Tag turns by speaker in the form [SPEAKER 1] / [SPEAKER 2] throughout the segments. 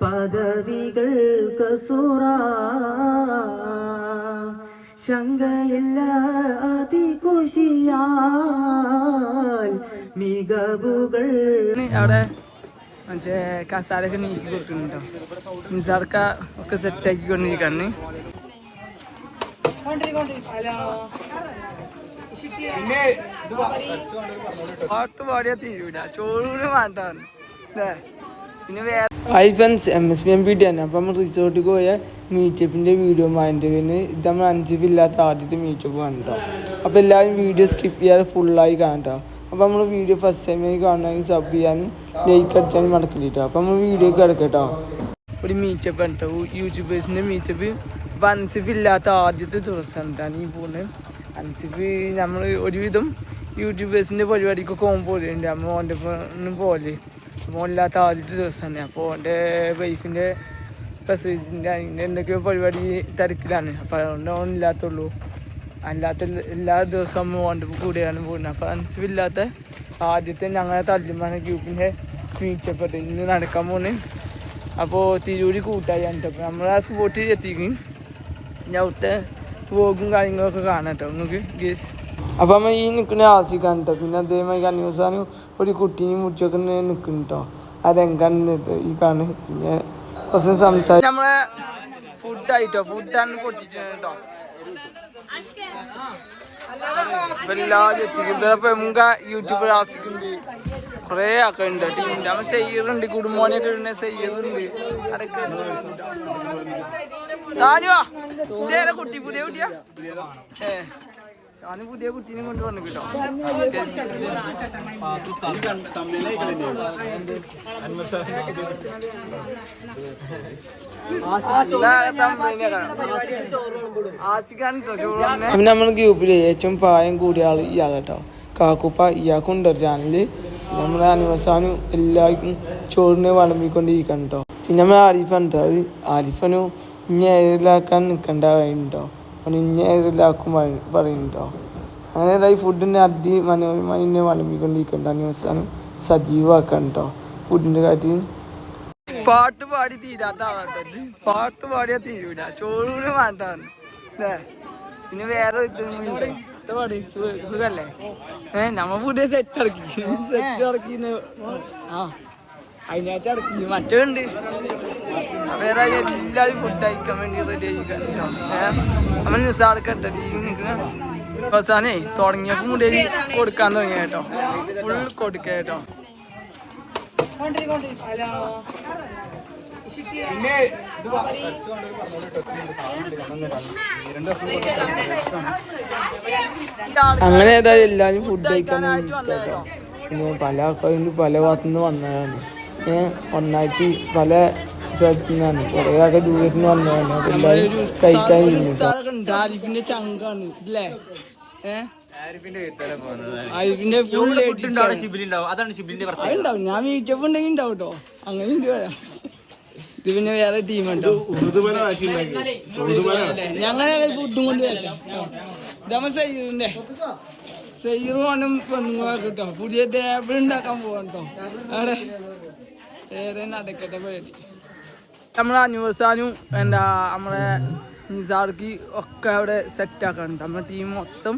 [SPEAKER 1] പദവികൾ കസുറ. ശങ്കയില്ല അതികുശിയാൽ മികവുകൾ.
[SPEAKER 2] അവിടെ മറ്റേ കസാലൊക്കെ നീക്കി കൊടുക്കുന്നുണ്ടോ? നിസാർക്ക ഒക്കെ സെറ്റാക്കി കൊണ്ടിരിക്കാണ്. പാട്ട് പാടിയാ തീരൂല. ചോറൂന് ല്ലേ? പിന്നെ വേറെ hi friends M S P M P T ആണ് അപ്പം നമ്മൾ റിസോർട്ടിൽ പോയ മീറ്റപ്പിന്റെ വീഡിയോ മാന്റെ പിന്നെ ഇത് നമ്മൾ അഞ്ചിപ്പ് ഇല്ലാത്ത ആദ്യത്തെ മീറ്റപ്പ് കണ്ടോ അപ്പോൾ എല്ലാവരും വീഡിയോ സ്കിപ്പ് ചെയ്യാതെ ഫുള്ളായി കാണട്ടോ അപ്പോൾ നമ്മൾ വീഡിയോ ഫസ്റ്റ് ടൈമായി കാണണമെങ്കിൽ സബ് ചെയ്യാനും ലൈക്ക് അടിച്ചാലും മടക്കിട്ടോ അപ്പോൾ നമ്മൾ വീഡിയോ കിടക്കട്ടോ ഒരു മീറ്റപ്പ് കണ്ടോ യൂട്യൂബേഴ്സിന്റെ മീറ്റപ്പ് അപ്പോൾ അൻസിഫ് ഇല്ലാത്ത ആദ്യത്തെ ദിവസം എന്താണ് ഈ പോകുന്നത് അൻസിഫ് നമ്മൾ ഒരുവിധം യൂട്യൂബേഴ്സിന്റെ പരിപാടിക്കൊക്കെ പോകുമ്പോൾ പോലെയുണ്ട്. നമ്മൾ ഓന്റെ പോലെ. മോനില്ലാത്ത ആദ്യത്തെ ദിവസം തന്നെ അപ്പോൾ എന്റെ വൈഫിന്റെ പ്രസവിച്ചിന്റെ അതിന്റെ എന്തൊക്കെയോ പരിപാടി തിരക്കിലാണ്. അപ്പോൾ അതുകൊണ്ട് ഓണില്ലാത്തുള്ളൂ അല്ലാത്ത എല്ലാ- ദിവസവും മോന്റെ കൂടെയാണ് പോകുന്നത്. അപ്പോൾ അനുസരിച്ചില്ലാത്ത ആദ്യത്തെ ഞങ്ങളെ തല്ലുമാണ് ഗ്രൂപ്പിന്റെ മീറ്റപ്പെട്ട് ഇന്ന് നടക്കാൻ പോകുന്നത് അപ്പോൾ തിരൂരി കൂട്ടായി അപ്പോൾ നമ്മൾ ആ സ്പോട്ടിൽ എത്തിക്കും ഞാൻ അവിടുത്തെ വ്ലോഗും കാര്യങ്ങളൊക്കെ കാണാം കേട്ടോ. നിങ്ങൾക്ക് ഗേസ് അപ്പം നമ്മൾ ഈ നിൽക്കുന്ന ആസിക്കാൻ കേട്ടോ പിന്നെ അതേമാതിരി അന്വേഷാനും ഒരു കുട്ടീനെയും മുട്ടിയൊക്കെ നിൽക്കുന്നു കേട്ടോ അതെങ്കാണ് ഈ കാണുന്നത് പിന്നെ കുറച്ച് സംസാരിച്ചു നമ്മളെ ഫുഡായിട്ടോ ഫുഡാണ് പൊട്ടിച്ചത് കേട്ടോ എല്ലാവരും എത്തിക്കും. ഇവിടെ പ്രമുഖ യൂട്യൂബർ ആസിക്കുണ്ട്. കുറേ ഒക്കെ ഉണ്ട്. ടീമിന്റെ നമ്മ സെയ്യറുണ്ട് കുടുംബോനെയൊക്കെ ഇടുന്ന സെയ്യറുണ്ട് അതൊക്കെ കുട്ടി? പുതിയ കുട്ടിയാ? ഏ. സാനു പുതിയ കുട്ടീനെ കൊണ്ട് വന്നു കേട്ടോ. അപ്പം നമ്മൾ ഗ്രൂപ്പിൽ ഏറ്റവും പ്രായം കൂടിയ ആൾ ഇയാളാട്ടോ കാക്കുപ്പ ഇയാൾക്കുണ്ട് ചാനൽ നമ്മുടെ അനുവസാനും എല്ലാവർക്കും ചോറിനെ വിളമ്പിക്കൊണ്ടിരിക്കണം കേട്ടോ. പിന്നെ നമ്മൾ ആരിഫാണ് ട്ടോ. അത് ആരിഫനും ഇഞ്ഞ ഏറിലാക്കാൻ നിൽക്കണ്ട പറയുന്നുണ്ടോ ഏറിലാക്കും പറയുന്നുണ്ടോ? അങ്ങനെ ഈ ഫുഡിനെ അടി മനോഹരമായി എന്നെ വിളമ്പിക്കൊണ്ടിരിക്കണ്ട അനിവസാനും സജീവമാക്കണ്ടോ കേട്ടോ ഫുഡിന്റെ കാര്യത്തിൽ പാട്ട് പാടി തീരാത്ത ആളാട്ടോ. പാട്ട് പാടിയാ തീരൂല. ചോറൂന് വേണ്ടാന്ന്. ല്ലേ? പിന്നെ വേറെ പാടി? സുഖല്ലേ? ഏ നമ്മ പുതിയ സെറ്റ് ഇറക്കി സെറ്റ് ഇറക്കി ആ അതിനായിട്ട് ഇറക്കി മറ്റുണ്ട് വേറെ എല്ലാവരും ഫുഡ് കഴിക്കാൻ വേണ്ടി റെഡി ആയിക്കോ ഏഹ് നമ്മൾ നിസാർക്കട്ടെ ഈ നിൽക്കുന്ന. അവസാനേ തുടങ്ങിയപ്പോ മുതൽ കൊടുക്കാൻ തുടങ്ങിയ കേട്ടോ. ഫുൾ കൊടുക്ക കേട്ടോ. അങ്ങനെ ഏതായാലും എല്ലാവരും ഫുഡ് കഴിക്കാൻ പല ആൾക്കാരും പല ഭാഗത്തുനിന്ന് വന്നതാണ്. ഏഹ് ഒന്നാഴ്ച പല കുറേ ദൂരത്ത് നിന്ന് വന്നതാണ് കഴിക്കാൻ ചങ്കാണ് ഇല്ലേ? ഏഹ്
[SPEAKER 1] അതാണ്
[SPEAKER 2] ഞാൻ മീറ്റപ്പ് ഉണ്ടെങ്കിൽ ഉണ്ടാവും കേട്ടോ അങ്ങനെ ഇത് പിന്നെ വേറെ ടീം ഉണ്ടോ ഞങ്ങളെ ഫുഡും കൊണ്ട് ഇതമ്മ സയ്യറിന്റെ സയ്യറും പെണ്ണുങ്ങളൊക്കെ കേട്ടോ പുതിയ ടേബിൾ ഉണ്ടാക്കാൻ പോവാട്ടോ അവിടെ. ഏറെ നടക്കട്ടെ പേടി. നമ്മളെ ന്യൂസാനും എന്താ നമ്മളെ നിസാർക്ക് ഒക്കെ അവിടെ സെറ്റ് ആക്കാനുണ്ട് നമ്മുടെ ടീം മൊത്തം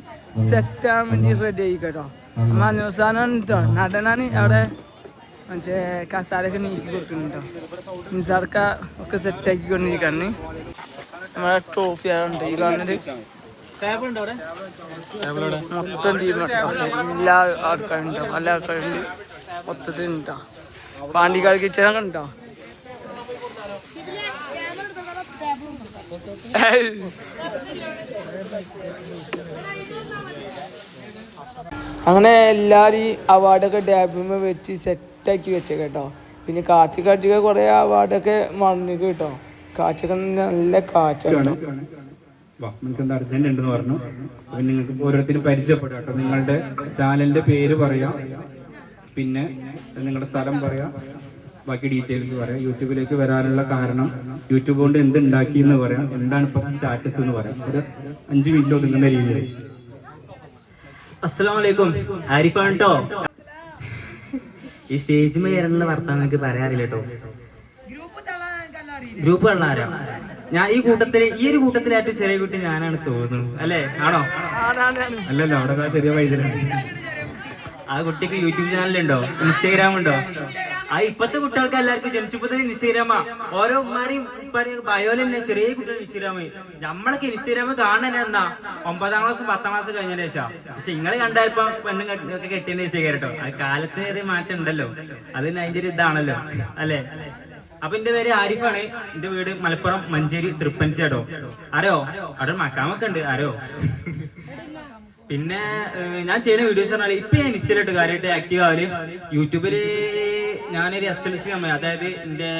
[SPEAKER 2] സെറ്റ് ആകാൻ വേണ്ടി റെഡി ആയി കേട്ടോ. നമ്മ അന്വേഷാനാണ് കേട്ടോ നടനാണ് അവിടെ മറ്റേ കസാലൊക്കെ നീക്കി കൊടുക്കുന്നുണ്ടോ നിസാർക്ക ഒക്കെ സെറ്റ് ആക്കിക്കൊണ്ടിരിക്കാണ്. നമ്മളെ ട്രോഫി ആയതുകൊണ്ട് ഈ കാണുന്നത് മൊത്തം ടീം എല്ലാ ആൾക്കാരുണ്ടോ നല്ല ആൾക്കാരുണ്ട്. മൊത്തത്തിൽ ഉണ്ടോ പാണ്ടിക്കാട് കിച്ചണൊക്കെ ഉണ്ടോ അങ്ങനെ എല്ലാവരും അവാർഡൊക്കെ ഡാബിമ വെച്ച് സെറ്റാക്കി വെച്ചേ കേട്ടോ. പിന്നെ കാറ്റ് കാറ്റൊക്കെ കുറേ അവാർഡൊക്കെ മറന്നു കേട്ടോ. കാറ്റൊക്കെ നല്ല കാറ്റാണ്.
[SPEAKER 3] നിങ്ങൾക്ക് അർജന്റ് ഉണ്ടെന്ന് പറഞ്ഞു. അപ്പൊ നിങ്ങൾക്ക് ഓരോരുത്തരും പരിചയപ്പെടാം കേട്ടോ. നിങ്ങളുടെ ചാനലിന്റെ പേര് പറയാം. പിന്നെ നിങ്ങളുടെ സ്ഥലം പറയാം. ബാക്കി ഡീറ്റെയിൽസ് പറയാം. യൂട്യൂബിലേക്ക് വരാനുള്ള കാരണം യൂട്യൂബ് കൊണ്ട് എന്ത് ഉണ്ടാക്കി എന്ന് പറയാം. എന്താണ് ഇപ്പൊ സ്റ്റാറ്റസ് എന്ന് പറയാം. ഒരു അഞ്ച് മിനിറ്റ് ഒതുങ്ങുന്ന രീതിയിൽ.
[SPEAKER 1] ആരിഫാണ് കേട്ടോ ഈ സ്റ്റേജ് കയറുന്ന വർത്താനൊക്കെ പറയാറില്ല കേട്ടോ ഗ്രൂപ്പ് കള്ളാരോ ഞാൻ ഈ കൂട്ടത്തിൽ ഈ ഒരു കൂട്ടത്തിലായിട്ട് ചെറിയ കുട്ടി ഞാനാണ് തോന്നുന്നു. അല്ലേ? ആണോ?
[SPEAKER 3] അല്ലല്ലോ അവിടെ ചെറിയ വൈദ്യുതി
[SPEAKER 1] ആ കുട്ടിക്ക് യൂട്യൂബ് ചാനലുണ്ടോ ഇൻസ്റ്റാഗ്രാം ഉണ്ടോ? ആ ഇപ്പത്തെ കുട്ടികൾക്ക് എല്ലാവർക്കും ജനിച്ചപ്പോ തന്നെ ഇൻസ്റ്റാഗ്രാമാ. ഓരോ ഉമ്മാരെയും ബയോല തന്നെ ചെറിയ കുട്ടികൾ ഇൻസ്റ്റാഗ്രാം നമ്മളൊക്കെ ഇൻസ്റ്റഗ്രാമ് കാണാൻ എന്നാ. ഒമ്പതാം ക്ലാസ് പത്താം ക്ലാസ് കഴിഞ്ഞ ശേഷം. പക്ഷെ നിങ്ങൾ കണ്ടാലിപ്പോ പെണ്ണും ഒക്കെ കെട്ടിയ ശേഷം കേട്ടോ. അത് കാലത്തിനേറെ മാറ്റം ഉണ്ടല്ലോ. അത് അതിന്റെ ഒരു ഇതാണല്ലോ. അല്ലേ? അപ്പൊ എന്റെ പേര് ആരിഫാണ്. എന്റെ വീട് മലപ്പുറം മഞ്ചേരി തൃപ്പൻസി കേട്ടോ ആരോ? അവിടെ മക്കാമൊക്കെ ഉണ്ട്. ആരോ? പിന്നെ ഞാൻ ചെയ്യുന്ന വീഡിയോസ് പറഞ്ഞാൽ ഇപ്പൊ ഞാൻ ഇൻസ്റ്റയിലിട്ട് കാര്യമായിട്ട് ആക്റ്റീവ് ആവൽ. യൂട്യൂബിൽ ഞാനൊരു എസ് എൽ സി സമയം അതായത് എന്റെ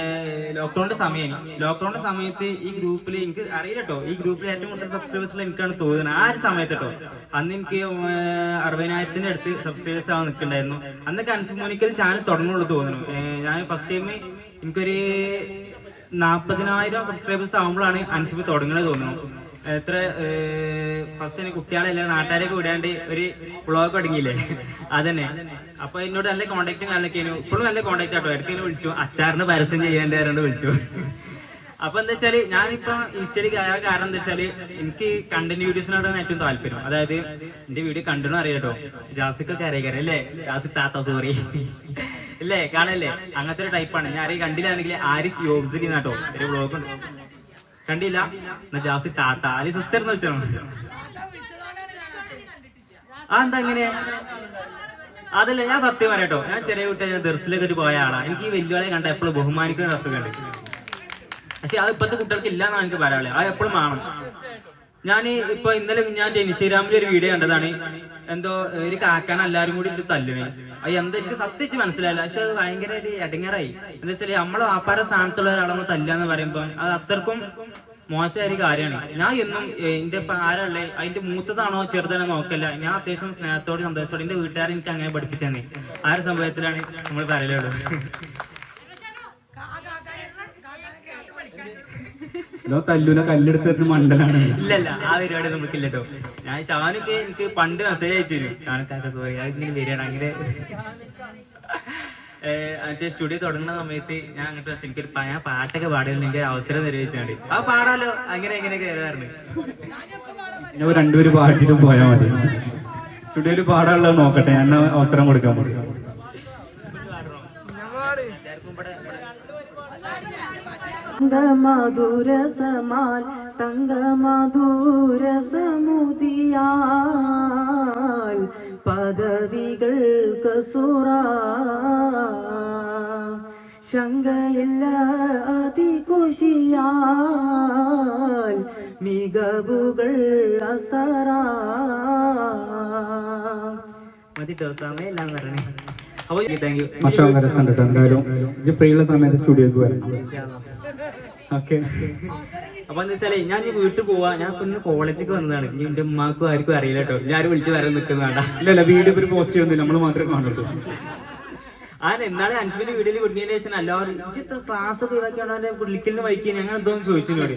[SPEAKER 1] ലോക്ക്ഡൌണിന്റെ സമയം ലോക്ക്ഡൌണിന്റെ സമയത്ത് ഈ ഗ്രൂപ്പിൽ എനിക്ക് അറിയില്ല കേട്ടോ ഈ ഗ്രൂപ്പിൽ ഏറ്റവും കൂടുതൽ സബ്സ്ക്രൈബേഴ്സ് എനിക്കാണ് തോന്നുന്നത്. ആ ഒരു സമയത്ത് കേട്ടോ അന്ന് എനിക്ക് അറുപതിനായിരത്തിന്റെ അടുത്ത് സബ്സ്ക്രൈബേഴ്സ് ആവാൻ നിൽക്കണ്ടായിരുന്നു അന്നൊക്കെ അൻസുമോനിക്കൽ ചാനൽ തുടങ്ങുള്ളൂ തോന്നുന്നു. ഞാൻ ഫസ്റ്റ് ടൈം എനിക്കൊരു നാൽപ്പതിനായിരം സബ്സ്ക്രൈബേഴ്സ് ആകുമ്പോഴാണ് അൻഷിഫ് തുടങ്ങുന്നത് തോന്നുന്നു. എത്ര ഫസ്റ്റ് കുട്ടികളെല്ലാം നാട്ടുകാരൊക്കെ വിടാണ്ട് ഒരു വ്ളോഗ് തുടങ്ങിയില്ലേ? അതന്നെ. അപ്പൊ എന്നോട് നല്ല കോണ്ടാക്റ്റും കാര്യങ്ങളൊക്കെ ഇപ്പോഴും നല്ല കോണ്ടാക്ട് ആട്ടോ. ഇടയ്ക്ക് വിളിച്ചു. അച്ചാറിന് പരസ്യം ചെയ്യാണ്ട് ആരാണ്ട് വിളിച്ചു. അപ്പൊ എന്താ വെച്ചാൽ ഞാനിപ്പോ ഇൻസ്റ്റയിൽ കയറാൻ കാരണം എന്താ വെച്ചാൽ എനിക്ക് കണ്ടന്റ് വീഡിയോസിനോടാണ് ഏറ്റവും താല്പര്യം. അതായത് എന്റെ വീഡിയോ കണ്ടു അറിയാട്ടോ. ജാസിക്കൊക്കെ അറിയാം. അല്ലേ? ജാസി താത്ത സോറി അല്ലേ കാണല്ലേ? അങ്ങനത്തെ ഒരു ടൈപ്പാണ് ഞാൻ അറിയാൻ കണ്ടില്ലാണെങ്കിൽ ആരിഫ് യോഗ്സ് ചെയ്യുന്നാട്ടോ ഒരു ബ്ലോഗ് ഉണ്ട്. കണ്ടില്ല. എന്നാ ജാസി താത്ത അല്ലെ സിസ്റ്റർ എന്ന് വെച്ചാൽ ആ എന്താ അങ്ങനെ അതല്ല ഞാൻ സത്യം പറയട്ടോ ഞാൻ ചെറിയ കുട്ടി ഞാൻ ദർശനൊക്കെ ഒരു പോയ ആളാ. എനിക്ക് ഈ വെല്ലുവിളി കണ്ട എപ്പോഴും ബഹുമാനിക്കുന്ന രസമുണ്ട് പക്ഷെ അത് ഇപ്പത്തെ കുട്ടികൾക്ക് ഇല്ലാന്നാണ് എനിക്ക് പറയാനുള്ളത്. അത് എപ്പോഴും വേണം. ഞാൻ ഇപ്പൊ ഇന്നലെ ഞാൻ ഇൻസ്റ്റാഗ്രാമിൽ ഒരു വീഡിയോ കണ്ടതാണ്. എന്തോ ഒരു കാക്കാൻ എല്ലാരും കൂടി ഇത് തല്ലണേ. അത് എന്താ എനിക്ക് സത്യച്ച് മനസ്സിലായില്ല. പക്ഷെ അത് ഭയങ്കര ഒരു ഇടങ്ങറായി എന്താ വെച്ചാൽ നമ്മളെ വ്യാപാര സ്ഥാനത്തുള്ള ഒരാളെ തല്ലാന്ന് പറയുമ്പോ അത് അത്രക്കും മോശമായ ഒരു കാര്യമാണ്. ഞാൻ എന്നും എന്റെ ഇപ്പൊ ആരാളെ അതിന്റെ മൂത്തതാണോ ചെറുതാണോ നോക്കല്ല. ഞാൻ അത്യാവശ്യം സ്നേഹത്തോടെ സന്തോഷത്തോടെ എന്റെ വീട്ടുകാരെ എനിക്ക് അങ്ങനെ പഠിപ്പിച്ചെന്നെ ആ ഒരു സംഭവത്തിലാണ് നമ്മൾ പറയലുള്ളൂ
[SPEAKER 3] ലോ തല്ലൂല കല്ലെടുത്തിട്ട് മണ്ടലാണ്
[SPEAKER 1] ഇല്ലല്ല ആ പരിപാടി നമുക്കില്ല കേട്ടോ ഞാൻ ഷാനൊക്കെ എനിക്ക് പണ്ട് മെസ്സേജ് അയച്ചു തരും. സോറി അത് ഇങ്ങനെ വരികയാണ്. അങ്ങനെ മറ്റേ സ്റ്റുഡിയോ തുടങ്ങുന്ന സമയത്ത് ഞാൻ അങ്ങോട്ട് വെച്ചാൽ എനിക്കൊരു ഞാൻ പാട്ടൊക്കെ പാടുന്നുണ്ട് അവസരം നിർവഹിച്ചാണ്ട് ആ പാടാലോ. അങ്ങനെ ഇങ്ങനെ കയറാറുണ്ട്
[SPEAKER 3] ഞാൻ രണ്ടുപേര് പാടിയിട്ട് പോയാൽ മതി. സ്റ്റുഡിയോയിൽ പാടാനുള്ളത് നോക്കട്ടെ. ഞാൻ അവസരം കൊടുക്കാൻ പോകും
[SPEAKER 1] എല്ലാവർക്കും ഇവിടെ ഇവിടെ
[SPEAKER 4] തങ്കമധുരസമാൽ തങ്കമധുരസമുദിയാൽ പദവികൾ കസുറ ശങ്കയില്ല അതികുശിയാൽ മികവുകൾ അസറ.
[SPEAKER 1] മതി ദിവസമേ എല്ലാം എന്ന്
[SPEAKER 3] മാഷാ രസം കേട്ടോ എന്തായാലും ഇജ്ജ് ഫ്രീയുള്ള സമയത്ത് സ്റ്റുഡിയോക്ക് വരണം ഓക്കെ.
[SPEAKER 1] അപ്പൊ എന്താ വെച്ചാൽ ഞാൻ ഈ വീട്ടിൽ പോവാ. ഞാൻ ഇപ്പൊ ഇന്ന് കോളേജിലേക്ക് വന്നതാണ്. ഇനി എന്റെ ഉമ്മാക്കും ആർക്കും അറിയില്ല കേട്ടോ. ഞാൻ വിളിച്ച് വരാൻ നിൽക്കുന്നതാണ്
[SPEAKER 3] ഇല്ല ഇല്ല വീഡിയോ ഒരു പോസ്റ്റ് ചെയ്യുന്നില്ല. നമ്മൾ മാത്രമേ കാണുള്ളൂ.
[SPEAKER 1] ആ എന്നാലും അഞ്ചുവിന്റെ വീട്ടിൽ വിടുന്നതിന് ശേഷം എല്ലാവരും ഇജ്ജത്തെ ക്ലാസ് ഒക്കെ ഒഴിവാക്കിയാണോ എന്റെ വിളിക്കലിന് വൈക്കി ഞങ്ങൾ എന്തോന്ന് ചോദിച്ചു എന്നോട്.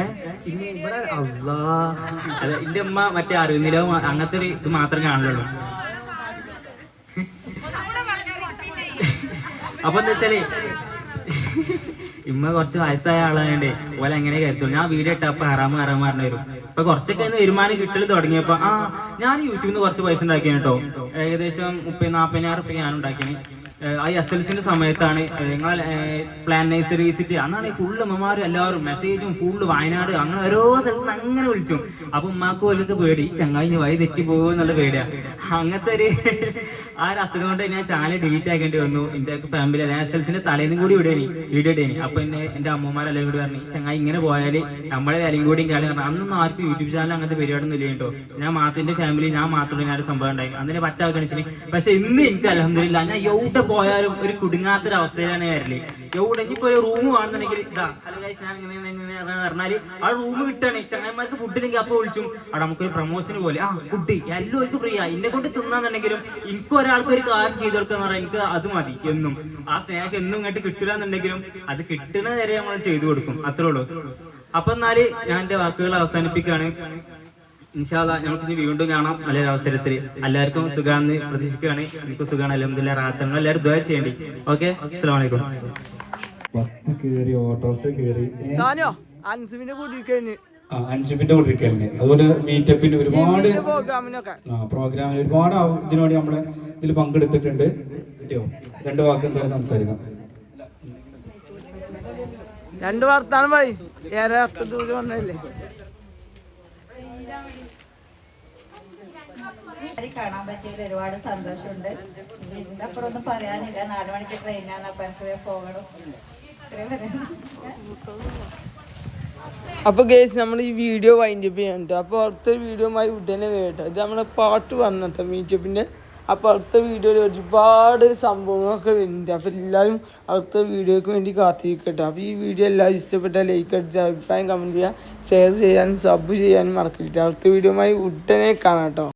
[SPEAKER 1] ഏഹ് ഇനി ഇവിടെ അള്ളാ. അല്ല എന്റെ ഉമ്മ മറ്റേ അറിയുന്നില്ല അങ്ങനത്തെ ഒരു ഇത് മാത്രമേ കാണുള്ളൂ. അപ്പൊ എന്താ വെച്ചാൽ ഇമ്മ കുറച്ച് വയസ്സായ ആളായണ്ടേ ഓലെ എങ്ങനെ കരുത്തുള്ളൂ ഞാൻ വീഡിയോ അപ്പൊ ഹറാമ് ഹറാമ് പറഞ്ഞു വരും ഇപ്പൊ കുറച്ചൊക്കെ ഒന്ന് വരുമാനം കിട്ടൽ തുടങ്ങിയപ്പോ ആ ഞാൻ യൂട്യൂബിൽ നിന്ന് കുറച്ച് പൈസ ഉണ്ടാക്കിയാണ് കേട്ടോ ഏകദേശം മുപ്പത് നാപ്പതിനായിരം റുപ്യ ഞാൻ ഉണ്ടാക്കിയാണ്. ആ എസ് എൽ സിന്റെ സമയത്താണ് നിങ്ങൾ പ്ലാൻ നഴ്സറി വിസിറ്റ് അന്നാണ് ഫുള്ള് ഉമ്മമാരും എല്ലാവരും മെസ്സേജും ഫുള്ള് വയനാട് അങ്ങനെ ഓരോ സ്ഥലത്ത് അങ്ങനെ വിളിച്ചു. അപ്പൊ ഉമ്മാക്ക് പോലൊക്കെ പേടി ചങ്ങായി വഴി തെറ്റി പോകുമോ എന്നുള്ള പേടിയാ. അങ്ങനത്തെ ഒരു ആ ഒരു അസുഖം കൊണ്ട് ഞാൻ ചാനൽ ഡിലീറ്റ് ആക്കേണ്ടി വന്നു. എന്റെ ഫാമിലി എസ് എൽ സിന്റെ തലേന്നും കൂടി ഇടേനി. വീഡിയോ അപ്പൊ എന്നെ എന്റെ അമ്മമാരെല്ലാം കൂടി പറഞ്ഞു ചങ്ങായി ഇങ്ങനെ പോയാൽ നമ്മളെ വിലയും കൂടിയും കാര്യങ്ങൾ അന്നൊന്നും ആർക്കും യൂട്യൂബ് ചാനൽ അങ്ങനത്തെ പരിപാടിയൊന്നും ഇല്ല ഞാൻ മാത്രം ഫാമിലി ഞാൻ മാത്രമേ ഞാൻ സംഭവം ഉണ്ടായി. അന്നിനെ പറ്റാതെ കാണിച്ചിന്. പക്ഷെ ഇന്ന് എനിക്ക് അലഹമില്ല ഞാൻ എവിടെ പോയാലും ഒരു കുടുങ്ങാത്തൊരവസ്ഥയിലാണ് വരൽ. എവിടെ ഇപ്പൊ ഒരു റൂം കാണുന്നുണ്ടെങ്കിൽ ഇതാ guys, ഞാൻ ഇങ്ങനെ ഇങ്ങനെ പറഞ്ഞാൽ ആ റൂം കിട്ടാണ്. ചങ്ങന്മാർക്ക് ഫുഡ് ഇല്ലെങ്കിൽ അപ്പൊ വിളിച്ചും അവിടെ നമുക്കൊരു പ്രൊമോഷന് പോലെ. ആ ഫുഡ് എല്ലാവർക്കും ഫ്രീ ആ. എന്നെ കൊണ്ട് തിന്നാന്നുണ്ടെങ്കിലും എനിക്ക് ഒരാൾക്ക് ഒരു കാര്യം ചെയ്തു കൊടുക്കാന്ന് പറഞ്ഞാൽ എനിക്ക് അത് മതി എന്നും. ആ സ്നേഹം എന്നും ഇങ്ങോട്ട് കിട്ടില്ല എന്നുണ്ടെങ്കിലും അത് കിട്ടുന്ന വരെ നമ്മൾ ചെയ്തു കൊടുക്കും. അത്രേ ഉള്ളൂ. അപ്പൊ എന്നാൽ ഞാൻ എന്റെ വാക്കുകൾ അവസാനിപ്പിക്കുകയാണ് ഇൻഷാല്ല നമുക്ക് ഇനി വീണ്ടും കാണാം നല്ലൊരു അവസരത്തിൽ. എല്ലാവർക്കും സുഖാന്ന് പ്രതീക്ഷിക്കുകയാണ്. എനിക്ക് സുഖമാണ് അലഹമില്ല റാത്തങ്ങൾ എല്ലാവരും ദ്വയ ചെയ്യേണ്ടി? ഓക്കെ? അസ്സാം വലൈക്കും
[SPEAKER 3] ബസ് കയറി ഓട്ടോറിക്ഷ കയറി. ഏ?
[SPEAKER 2] സാനോ അൻസുവിന്റെ കൂടിക്കഴിഞ്ഞ്
[SPEAKER 3] ആ കൂടെ അതുപോലെ മീറ്റപ്പിന് ഒരുപാട്
[SPEAKER 2] പ്രോഗ്രാമിന്
[SPEAKER 3] ആ പ്രോഗ്രാമിൽ ഒരുപാട് ഇതിനോട് നമ്മൾ ഇതിൽ പങ്കെടുത്തിട്ടുണ്ട്. രണ്ട് വാക്ക് എന്തായാലും സംസാരിക്കാം.
[SPEAKER 2] രണ്ട് വർത്താനം പോയി ഏറെ ദൂരം വന്നല്ലേ
[SPEAKER 5] അത് കാണാൻ പറ്റിയതിൽ ഒരുപാട് സന്തോഷമുണ്ട്. ഇതിന്റെ അപ്പുറം ഒന്നും പറയാനില്ല. നാലു മണിക്ക് ട്രെയിനാണ് അപ്പൊ എനിക്ക് പോകണം.
[SPEAKER 2] അപ്പൊ ഗേസ് നമ്മൾ ഈ വീഡിയോ വൈൻഡ് അപ്പ് ചെയ്യാനുണ്ട് അപ്പൊ അടുത്ത വീഡിയോമായി ഉടനെ വേട്ടോ ഇത് നമ്മുടെ പാട്ട് വന്നിട്ടോ മീറ്റപ്പിന്റെ അപ്പൊ അടുത്ത വീഡിയോയിൽ ഒരുപാട് സംഭവങ്ങളൊക്കെ വരുന്നുണ്ട്. അപ്പോൾ എല്ലാവരും അടുത്ത വീഡിയോക്ക് വേണ്ടി കാത്തിരിക്കട്ടെ. അപ്പോൾ ഈ വീഡിയോ എല്ലാവരും ഇഷ്ടപ്പെട്ടാൽ ലൈക്ക് അടിച്ച് അഭിപ്രായം കമന്റ് ചെയ്യുക. ഷെയർ ചെയ്യാനും സബ് ചെയ്യാനും മറക്കില്ല അടുത്ത വീഡിയോമായി ഉടനെ കാണാം